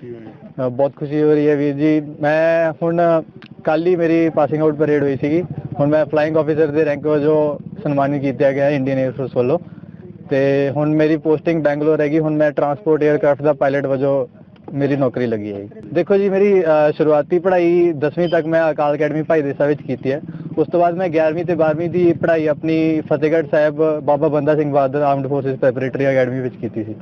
ਕੀ ਹੋਈ ਅ, ਬਹੁਤ ਖੁਸ਼ੀ ਹੋ ਰਹੀ ਹੈ ਵੀਰ ਜੀ। ਮੈਂ ਹੁਣ ਕੱਲ ਹੀ ਮੇਰੀ ਪਾਸਿੰਗ ਆਊਟ ਪਰੇਡ ਹੋਈ ਸੀਗੀ। ਹੁਣ ਮੈਂ ਫਲਾਈਂਗ ਆਫੀਸਰ ਦੇ ਰੈਂਕ ਵਜੋਂ ਸਨਮਾਨਿਤ ਕੀਤਾ ਗਿਆ ਇੰਡੀਅਨ 에ਅਰ ਫੋਰਸ ਵੱਲੋਂ। ਤੇ ਹੁਣ ਮੇਰੀ ਪੋਸਟਿੰਗ ਬੈਂਗਲੌਰ ਹੈਗੀ। ਹੁਣ ਮੈਂ ਟਰਾਂਸਪੋਰਟ 에ਅਰਕ੍ਰਾਫਟ ਦਾ ਪਾਇਲਟ ਵਜੋਂ ਮੇਰੀ ਨੌਕਰੀ ਲੱਗੀ ਹੈ ਦੇਖੋ ਜੀ, ਮੇਰੀ ਸ਼ੁਰੂਆਤੀ ਪੜ੍ਹਾਈ 10ਵੀਂ ਤੱਕ ਮੈਂ ਅਕਾਲ ਅਕੈਡਮੀ ਭਾਈ ਦੇਸਾ ਵਿੱਚ ਕੀਤੀ ਹੈ। ਉਸ ਤੋਂ ਬਾਅਦ ਮੈਂ 11ਵੀਂ ਤੇ 12ਵੀਂ ਦੀ ਪੜ੍ਹਾਈ ਆਪਣੀ Fatehgarh Sahib Baba Banda Singh Bahadur armed forces preparatory academy ਵਿੱਚ ਕੀਤੀ ਸੀ।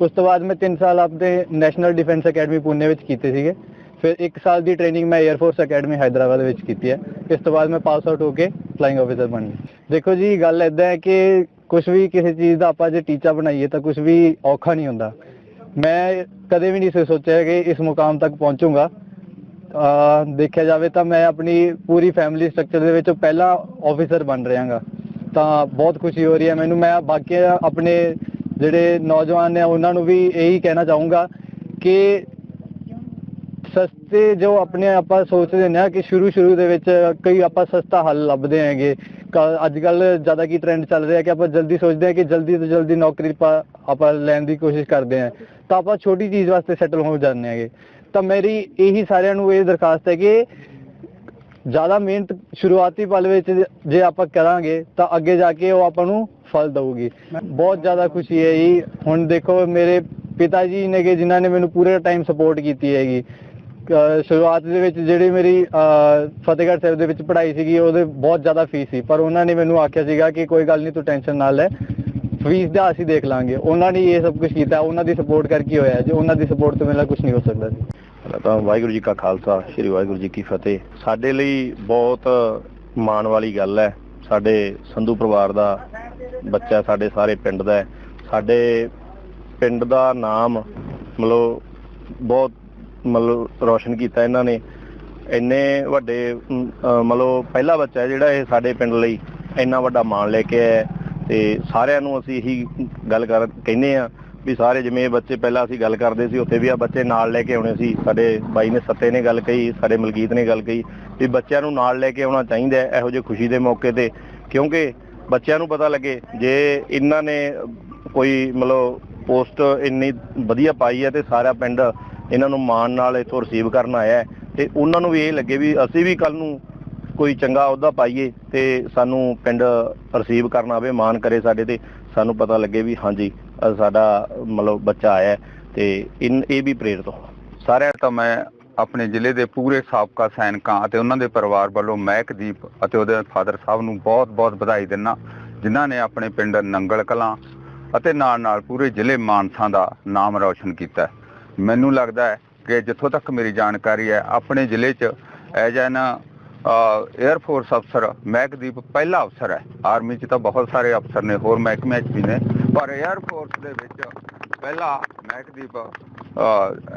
ਉਸ ਤੋਂ ਬਾਅਦ ਮੈਂ 3 ਸਾਲ ਆਪਣੇ ਨੈਸ਼ਨਲ ਡਿਫੈਂਸ ਅਕੈਡਮੀ ਪੂਨੇ ਵਿੱਚ ਕੀਤੇ ਸੀਗੇ। ਫਿਰ 1 ਸਾਲ ਦੀ ਟ੍ਰੇਨਿੰਗ ਮੈਂ 에ਅਰ ਫੋਰਸ ਅਕੈਡਮੀ ਹੈਦਰਾਬਾਦ ਵਿੱਚ ਕੀਤੀ ਹੈ। ਇਸ ਤੋਂ ਬਾਅਦ ਮੈਂ ਪਾਸ ਆਊਟ ਹੋ ਕੇ ਫਲਾਈਂਗ ਆਫੀਸਰ ਬਣ ਗਿਆ। ਦੇਖੋ ਜੀ, ਗੱਲ ਇਦਾਂ ਹੈ ਕਿ ਕੁਝ ਵੀ ਕਿਸੇ ਚੀਜ਼ ਦਾ ਆਪਾਂ ਜੇ ਟੀਚਾ ਬਣਾਈਏ ਤਾਂ ਕੁਝ ਵੀ ਔਖਾ ਨਹੀਂ ਹੁੰਦਾ। ਮੈਂ ਕਦੇ ਵੀ ਨਹੀਂ ਸੀ ਸੋਚਿਆ ਕਿ ਇਸ ਮੁਕਾਮ ਤੱਕ ਪਹੁੰਚੂਗਾ। ਦੇਖਿਆ ਜਾਵੇ ਤਾਂ ਮੈਂ ਆਪਣੀ ਪੂਰੀ ਫੈਮਿਲੀ ਸਟਰਕਚਰ ਦੇ ਵਿੱਚ ਪਹਿਲਾ ਆਫੀਸਰ ਬਣ ਰਿਹਾਗਾ। ਤਾਂ ਬਹੁਤ ਖੁਸ਼ੀ ਹੋ ਰਹੀ ਹੈ ਮੈਨੂੰ। ਮੈਂ ਬਾਕੀ ਆਪਣੇ ਜਿਹੜੇ ਨੌਜਵਾਨ ਨੇ, ਉਹਨਾਂ ਨੂੰ ਵੀ ਇਹੀ ਕਹਿਣਾ ਚਾਹੂੰਗਾ ਕਿ ਸਸਤੇ ਜੋ ਆਪਣੇ ਆਪਾਂ ਸੋਚਦੇ ਨੇ ਕਿ ਸ਼ੁਰੂ ਸ਼ੁਰੂ ਦੇ ਵਿੱਚ ਕਈ ਆਪਾਂ ਸਸਤਾ ਹੱਲ ਲੱਭਦੇ ਹੈਗੇ। ਅੱਜ ਕੱਲ ਜ਼ਿਆਦਾ ਕੀ ਟ੍ਰੈਂਡ ਚੱਲ ਰਿਹਾ ਕਿ ਆਪਾਂ ਜਲਦੀ ਸੋਚਦੇ ਹਾਂ ਕਿ ਜਲਦੀ ਤੋਂ ਜਲਦੀ ਨੌਕਰੀ ਆਪਾਂ ਲੈਣ ਦੀ ਕੋਸ਼ਿਸ਼ ਕਰਦੇ ਹਾਂ, ਤਾਂ ਆਪਾਂ ਛੋਟੀ ਚੀਜ਼ ਵਾਸਤੇ ਸੈਟਲ ਹੋ ਜਾਂਦੇ ਹੈਗੇ। ਤਾਂ ਮੇਰੀ ਇਹੀ ਸਾਰਿਆਂ ਨੂੰ ਇਹ ਦਰਖਾਸਤ ਹੈ ਕਿ ਜ਼ਿਆਦਾ ਮਿਹਨਤ ਸ਼ੁਰੂਆਤੀ ਪਲ ਵਿੱਚ ਜੇ ਆਪਾਂ ਕਰਾਂਗੇ, ਤਾਂ ਅੱਗੇ ਜਾ ਕੇ ਉਹ ਆਪਾਂ ਨੂੰ ਫਲ ਦਊਗੀ। ਬਹੁਤ ਜ਼ਿਆਦਾ ਖੁਸ਼ੀ ਹੈ ਜੀ। ਹੁਣ ਦੇਖੋ ਮੇਰੇ ਪਿਤਾ ਜੀ ਨੇਗੇ ਜਿਨ੍ਹਾਂ ਨੇ ਮੈਨੂੰ ਪੂਰੇ ਟਾਈਮ ਸਪੋਰਟ ਕੀਤੀ ਹੈਗੀ। ਸ਼ੁਰੂਆਤ ਦੇ ਵਿੱਚ ਜਿਹੜੀ ਮੇਰੀ ਫਤਿਹਗੜ੍ਹ ਸਾਹਿਬ ਦੇ ਵਿੱਚ ਪੜ੍ਹਾਈ ਸੀਗੀ, ਉਹਦੇ ਬਹੁਤ ਜ਼ਿਆਦਾ ਫੀਸ ਸੀ। ਪਰ ਉਹਨਾਂ ਨੇ ਮੈਨੂੰ ਆਖਿਆ ਸੀਗਾ ਕਿ ਕੋਈ ਗੱਲ ਨਹੀਂ, ਤੂੰ ਟੈਨਸ਼ਨ ਨਾ ਲੈ। ਫੀਸ ਦਾ ਅਸੀਂ ਦੇਖ ਲਾਂਗੇ। ਉਹਨਾਂ ਨੇ ਇਹ ਸਭ ਕੁਝ ਕੀਤਾ, ਉਹਨਾਂ ਦੀ ਸਪੋਰਟ ਕਰਕੇ ਹੋਇਆ ਜੇ। ਉਹਨਾਂ ਦੀ ਸਪੋਰਟ ਤੋਂ ਮੇਰਾ ਕੁਝ ਨਹੀਂ ਹੋ ਸਕਦਾ ਸੀ ਤਾਂ ਵਾਹਿਗੁਰੂ ਜੀ ਕਾ ਖਾਲਸਾ, ਸ੍ਰੀ ਵਾਹਿਗੁਰੂ ਜੀ ਕੀ ਫਤਿਹ। ਸਾਡੇ ਲਈ ਬਹੁਤ ਮਾਣ ਵਾਲੀ ਗੱਲ ਹੈ। ਸਾਡੇ ਸੰਧੂ ਪਰਿਵਾਰ ਦਾ ਬੱਚਾ ਸਾਡੇ ਸਾਰੇ ਪਿੰਡ ਦਾ ਸਾਡੇ ਪਿੰਡ ਦਾ ਨਾਮ ਮਤਲਬ ਬਹੁਤ ਮਤਲਬ ਰੋਸ਼ਨ ਕੀਤਾ ਇਹਨਾਂ ਨੇ। ਇੰਨੇ ਵੱਡੇ ਮਤਲਬ ਪਹਿਲਾ ਬੱਚਾ ਹੈ ਜਿਹੜਾ ਇਹ ਸਾਡੇ ਪਿੰਡ ਲਈ ਇੰਨਾ ਵੱਡਾ ਮਾਣ ਲੈ ਕੇ ਆਇਆ ਤੇ ਸਾਰਿਆਂ ਨੂੰ ਅਸੀਂ ਇਹੀ ਗੱਲ ਕਰ, ਕਹਿੰਦੇ ਆ ਵੀ ਸਾਰੇ ਜਿਵੇਂ ਇਹ ਬੱਚੇ ਪਹਿਲਾਂ ਅਸੀਂ ਗੱਲ ਕਰਦੇ ਸੀ, ਉੱਥੇ ਵੀ ਆ ਬੱਚੇ ਨਾਲ ਲੈ ਕੇ ਆਉਣੇ ਸੀ। ਸਾਡੇ ਬਾਈ ਨੇ ਸੱਤੇ ਨੇ ਗੱਲ ਕਹੀ, ਸਾਡੇ ਮਲਕੀਤ ਨੇ ਗੱਲ ਕਹੀ ਵੀ ਬੱਚਿਆਂ ਨੂੰ ਨਾਲ ਲੈ ਕੇ ਆਉਣਾ ਚਾਹੀਦਾ ਹੈ ਇਹੋ ਜਿਹੇ ਖੁਸ਼ੀ ਦੇ ਮੌਕੇ ਤੇ। ਕਿਉਂਕਿ ਬੱਚਿਆਂ ਨੂੰ ਪਤਾ ਲੱਗੇ, ਜੇ ਇਹਨਾਂ ਨੇ ਕੋਈ ਮਤਲਬ ਪੋਸਟ ਇੰਨੀ ਵਧੀਆ ਪਾਈ ਹੈ ਤੇ ਸਾਰਾ ਪਿੰਡ ਇਹਨਾਂ ਨੂੰ ਮਾਣ ਨਾਲ ਇੱਥੋਂ ਰਿਸੀਵ ਕਰਨ ਆਇਆ ਤੇ ਉਹਨਾਂ ਨੂੰ ਵੀ ਇਹ ਲੱਗੇ ਵੀ ਅਸੀਂ ਵੀ ਕੱਲ ਨੂੰ ਕੋਈ ਚੰਗਾ ਅਹੁਦਾ ਪਾਈਏ ਤੇ ਸਾਨੂੰ ਪਿੰਡ ਰਿਸੀਵ ਕਰਨ ਆਵੇ, ਮਾਣ ਕਰੇ ਸਾਡੇ ਤੇ। ਸਾਨੂੰ ਪਤਾ ਲੱਗੇ ਵੀ ਹਾਂਜੀ ਸਾਡਾ ਮਤਲਬ ਬੱਚਾ ਆਇਆ ਤੇ ਇਹ ਵੀ ਪ੍ਰੇਰਿਤ ਹੋ ਸਾਰਿਆਂ ਤਾਂ ਮੈਂ ਆਪਣੇ ਜ਼ਿਲ੍ਹੇ ਦੇ ਪੂਰੇ ਸਾਬਕਾ ਸੈਨਿਕਾਂ ਅਤੇ ਉਹਨਾਂ ਦੇ ਪਰਿਵਾਰ ਵੱਲੋਂ ਮਹਿਕਦੀਪ ਅਤੇ ਉਹਦੇ ਫਾਦਰ ਸਾਹਿਬ ਨੂੰ ਬਹੁਤ-ਬਹੁਤ ਵਧਾਈ ਦਿੰਦਾ ਜਿਨ੍ਹਾਂ ਨੇ ਆਪਣੇ ਪਿੰਡ ਨੰਗਲ ਕਲਾਂ ਅਤੇ ਨਾਲ-ਨਾਲ ਪੂਰੇ ਜ਼ਿਲ੍ਹੇ ਮਾਨਸਾ ਦਾ ਨਾਮ ਰੌਸ਼ਨ ਕੀਤਾ ਮੈਨੂੰ ਲੱਗਦਾ ਹੈ ਕਿ ਜਿੱਥੋਂ ਤੱਕ ਮੇਰੀ ਜਾਣਕਾਰੀ ਹੈ, ਆਪਣੇ ਜ਼ਿਲ੍ਹੇ 'ਚ ਐਜ ਐਨ 에ਅਰ ਫੋਰਸ ਅਫਸਰ ਮਹਿਕਦੀਪ ਪਹਿਲਾ ਅਫਸਰ ਹੈ। ਆਰਮੀ 'ਚ ਤਾਂ ਬਹੁਤ ਸਾਰੇ ਅਫਸਰ ਨੇ, ਹੋਰ ਮਹਿਕਮਿਆਂ 'ਚ ਵੀ ਨੇ। ਪਰ 에ਅਰ ਫੋਰਸ ਦੇ ਵਿੱਚ ਪਹਿਲਾ ਮਹਿਕਦੀਪ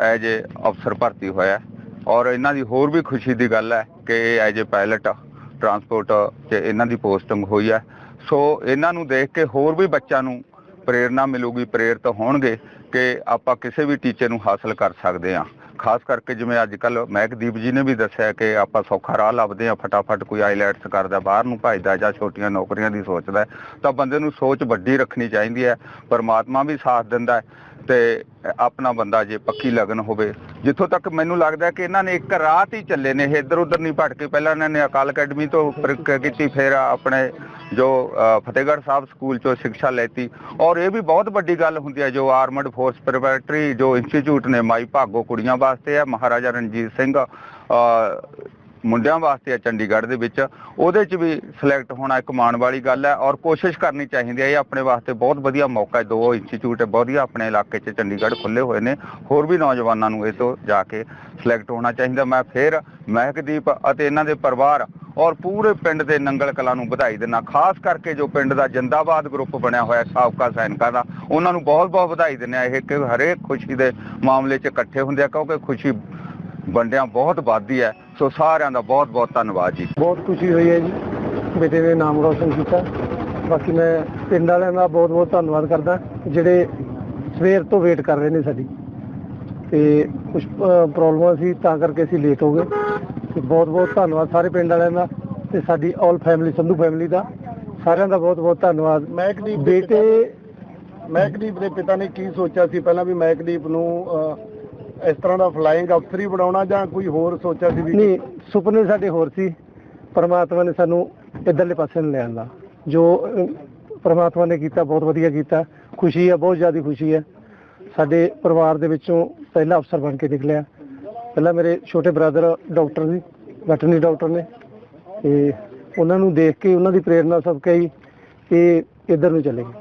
ਐਜ ਏ ਅਫਸਰ ਭਰਤੀ ਹੋਇਆ ਔਰ ਇਹਨਾਂ ਦੀ ਹੋਰ ਵੀ ਖੁਸ਼ੀ ਦੀ ਗੱਲ ਹੈ ਕਿ ਇਹ ਐਜ ਏ ਪਾਇਲਟ ਟਰਾਂਸਪੋਰਟ 'ਚ ਇਹਨਾਂ ਦੀ ਪੋਸਟਿੰਗ ਹੋਈ ਹੈ। ਸੋ ਇਹਨਾਂ ਨੂੰ ਦੇਖ ਕੇ ਹੋਰ ਵੀ ਬੱਚਿਆਂ ਨੂੰ ਪ੍ਰੇਰਣਾ ਮਿਲੂਗੀ, ਪ੍ਰੇਰਿਤ ਹੋਣਗੇ ਕਿ ਆਪਾਂ ਕਿਸੇ ਵੀ ਟੀਚੇ ਨੂੰ ਹਾਸਲ ਕਰ ਸਕਦੇ ਹਾਂ। ਖਾਸ ਕਰਕੇ ਜਿਵੇਂ ਅੱਜ ਕੱਲ ਮਹਿਕਦੀਪ ਜੀ ਨੇ ਵੀ ਦੱਸਿਆ ਕਿ ਆਪਾਂ ਸੌਖਾ ਰਾਹ ਲੱਭਦੇ ਹਾਂ, ਫਟਾਫਟ ਕੋਈ ਆਈਲੈਟਸ ਕਰਦਾ, ਬਾਹਰ ਨੂੰ ਭਜਦਾ ਜਾਂ ਛੋਟੀਆਂ ਨੌਕਰੀਆਂ ਦੀ ਸੋਚਦਾ ਤਾਂ ਬੰਦੇ ਨੂੰ ਸੋਚ ਵੱਡੀ ਰੱਖਣੀ ਚਾਹੀਦੀ ਹੈ, ਪਰਮਾਤਮਾ ਵੀ ਸਾਥ ਦਿੰਦਾ ਹੈ। ਤੇ ਆਪਣਾ ਬੰਦਾ ਜੇ ਪੱਕੀ ਲਗਨ ਹੋਵੇ। ਜਿੱਥੋਂ ਤੱਕ ਮੈਨੂੰ ਲੱਗਦਾ ਕਿ ਇਹਨਾਂ ਨੇ ਇੱਕ ਰਾਹ ਹੀ ਚੱਲੇ ਨੇ ਇੱਧਰ ਉੱਧਰ ਨਹੀਂ ਭਟਕੇ। ਪਹਿਲਾਂ ਇਹਨਾਂ ਨੇ ਅਕਾਲ ਅਕੈਡਮੀ ਤੋਂ ਕੀਤੀ ਫਿਰ ਆਪਣੇ ਜੋ ਅ, ਫਤਿਹਗੜ੍ਹ ਸਾਹਿਬ ਸਕੂਲ ਚੋਂ ਸਿੱਖਿਆ ਲੈਤੀ। ਔਰ ਇਹ ਵੀ ਬਹੁਤ ਵੱਡੀ ਗੱਲ ਹੁੰਦੀ ਹੈ ਜੋ ਆਰਮਡ ਫੋਰਸ ਪ੍ਰੈਪਰੇਟਰੀ ਜੋ ਇੰਸਟੀਚਿਊਟ ਨੇ ਮਾਈ ਭਾਗੋ ਕੁੜੀਆਂ ਵਾਸਤੇ ਹੈ ਮਹਾਰਾਜਾ ਰਣਜੀਤ ਸਿੰਘ ਅ, ਮੁੰਡਿਆਂ ਵਾਸਤੇ ਹੈ ਚੰਡੀਗੜ੍ਹ ਦੇ ਵਿੱਚ, ਉਹਦੇ 'ਚ ਵੀ ਸਿਲੈਕਟ ਹੋਣਾ ਇੱਕ ਮਾਣ ਵਾਲੀ ਗੱਲ ਹੈ ਔਰ ਕੋਸ਼ਿਸ਼ ਕਰਨੀ ਚਾਹੀਦੀ ਹੈ, ਇਹ ਆਪਣੇ ਵਾਸਤੇ ਬਹੁਤ ਵਧੀਆ ਮੌਕਾ ਹੈ, ਦੋ ਇੰਸਟੀਚਿਊਟ ਵਧੀਆ ਆਪਣੇ ਇਲਾਕੇ 'ਚ ਚੰਡੀਗੜ੍ਹ ਖੁੱਲੇ ਹੋਏ ਨੇ, ਹੋਰ ਵੀ ਨੌਜਵਾਨਾਂ ਨੂੰ ਇਹ ਤੋਂ ਜਾ ਕੇ ਸਿਲੈਕਟ ਹੋਣਾ ਚਾਹੀਦਾ। ਮੈਂ ਫਿਰ ਮਹਿਕਦੀਪ ਅਤੇ ਇਹਨਾਂ ਦੇ ਪਰਿਵਾਰ ਔਰ ਪੂਰੇ ਪਿੰਡ ਦੇ ਨੰਗਲ ਕਲਾਂ ਨੂੰ ਵਧਾਈ ਦਿੰਦਾ, ਖਾਸ ਕਰਕੇ ਜੋ ਪਿੰਡ ਦਾ ਜਿੰਦਾਬਾਦ ਗਰੁੱਪ ਬਣਿਆ ਹੋਇਆ ਸਾਬਕਾ ਸੈਨਿਕਾਂ ਦਾ, ਉਹਨਾਂ ਨੂੰ ਬਹੁਤ-ਬਹੁਤ ਵਧਾਈ ਦਿੰਦੇ ਆ ਇਹ ਕਿ ਹਰੇਕ ਖੁਸ਼ੀ ਦੇ ਮਾਮਲੇ 'ਚ ਇਕੱਠੇ ਹੁੰਦੇ ਆ, ਕਿਉਂਕਿ ਖੁਸ਼ੀ ਵੰਡਿਆਂ ਬਹੁਤ ਵੱਧਦੀ ਹੈ। ਸੋ ਸਾਰਿਆਂ ਦਾ ਬਹੁਤ-ਬਹੁਤ ਧੰਨਵਾਦ ਜੀ। ਬਹੁਤ ਖੁਸ਼ੀ ਹੋਈ ਹੈ ਜੀ ਬੇਟੇ ਨੇ ਨਾਮ ਰੋਸ਼ਨ ਕੀਤਾ। ਬਾਕੀ ਮੈਂ ਪਿੰਡ ਵਾਲਿਆਂ ਦਾ ਬਹੁਤ ਬਹੁਤ ਧੰਨਵਾਦ ਕਰਦਾ ਜਿਹੜੇ ਸਵੇਰ ਤੋਂ ਵੇਟ ਕਰ ਰਹੇ ਨੇ ਸਾਡੀ। ਤੇ ਕੁਝ ਪ੍ਰੋਬਲਮਾਂ ਸੀ ਤਾਂ ਕਰਕੇ ਅਸੀਂ ਲੇਟ ਹੋ ਗਏ। ਤੇ ਬਹੁਤ ਬਹੁਤ ਧੰਨਵਾਦ ਸਾਰੇ ਪਿੰਡ ਵਾਲਿਆਂ ਦਾ ਤੇ ਸਾਡੀ ਆਲ ਫੈਮਿਲੀ ਸੰਧੂ ਫੈਮਿਲੀ ਦਾ। ਸਾਰਿਆਂ ਦਾ ਬਹੁਤ ਬਹੁਤ ਧੰਨਵਾਦ। ਮਹਿਕਦੀਪ ਬੇਟੇ ਮਹਿਕਦੀਪ ਦੇ ਪਿਤਾ ਨੇ ਕੀ ਸੋਚਿਆ ਸੀ? ਪਹਿਲਾਂ ਵੀ ਮਹਿਕਦੀਪ ਨੂੰ ਇਸ ਤਰ੍ਹਾਂ ਦਾ ਫਲਾਈਂਗ ਅਫਸਰ ਹੀ ਬਣਾਉਣਾ ਜਾਂ ਕੋਈ ਹੋਰ ਸੋਚਿਆ ਸੀ ਵੀ ਨਹੀਂ ਸੁਪਨੇ ਸਾਡੇ ਹੋਰ ਸੀ। ਪਰਮਾਤਮਾ ਨੇ ਸਾਨੂੰ ਇਧਰਲੇ ਪਾਸੇ ਨੂੰ ਲੈ ਜੋ ਅਹ, ਪਰਮਾਤਮਾ ਨੇ ਕੀਤਾ ਬਹੁਤ ਵਧੀਆ ਕੀਤਾ। ਖੁਸ਼ੀ ਹੈ ਬਹੁਤ ਜ਼ਿਆਦਾ ਖੁਸ਼ੀ ਹੈ ਸਾਡੇ ਪਰਿਵਾਰ ਦੇ ਵਿੱਚੋਂ ਪਹਿਲਾ ਅਫਸਰ ਬਣ ਕੇ ਨਿਕਲਿਆ। ਪਹਿਲਾਂ ਮੇਰੇ ਛੋਟੇ ਬ੍ਰਦਰ ਡਾਕਟਰ ਸੀ ਵੈਟਰਨਰੀ ਡਾਕਟਰ ਨੇ। ਤੇ ਉਹਨਾਂ ਨੂੰ ਦੇਖ ਕੇ ਉਹਨਾਂ ਦੀ ਪ੍ਰੇਰਣਾ ਸਭ ਹੀ ਇਹ ਇੱਧਰ ਨੂੰ ਚਲੇ ਗਏ।